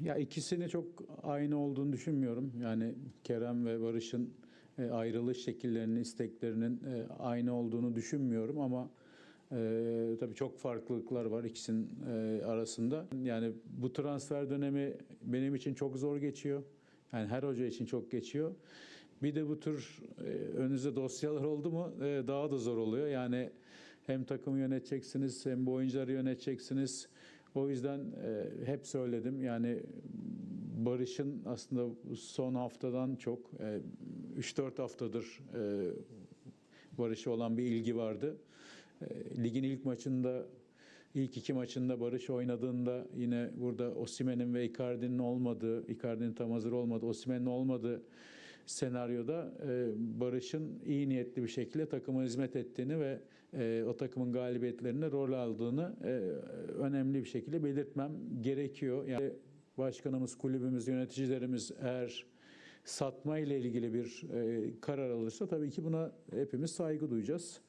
Ya ikisini çok aynı olduğunu düşünmüyorum. Yani Kerem ve Barış'ın e, ayrılış şekillerinin, isteklerinin e, aynı olduğunu düşünmüyorum ama e, tabii çok farklılıklar var ikisinin e, arasında. Yani bu transfer dönemi benim için çok zor geçiyor. Yani her hoca için çok geçiyor. Bir de bu tür e, önünüzde dosyalar oldu mu e, daha da zor oluyor. Yani hem takımı yöneteceksiniz hem bu oyuncuları yöneteceksiniz. O yüzden e, hep söyledim yani Barış'ın aslında son haftadan çok e, 3-4 haftadır e, Barış'a olan bir ilgi vardı. E, ligin ilk maçında ilk iki maçında Barış oynadığında yine burada Osimen'in ve Icardi'nin olmadığı, Icardi'nin tam hazır olmadığı, Osimen'in olmadığı senaryoda e, Barış'ın iyi niyetli bir şekilde takıma hizmet ettiğini ve e, o takımın galibiyetlerinde rol aldığını e, önemli bir şekilde belirtmem gerekiyor. Yani başkanımız, kulübümüz, yöneticilerimiz eğer satma ile ilgili bir e, karar alırsa tabii ki buna hepimiz saygı duyacağız.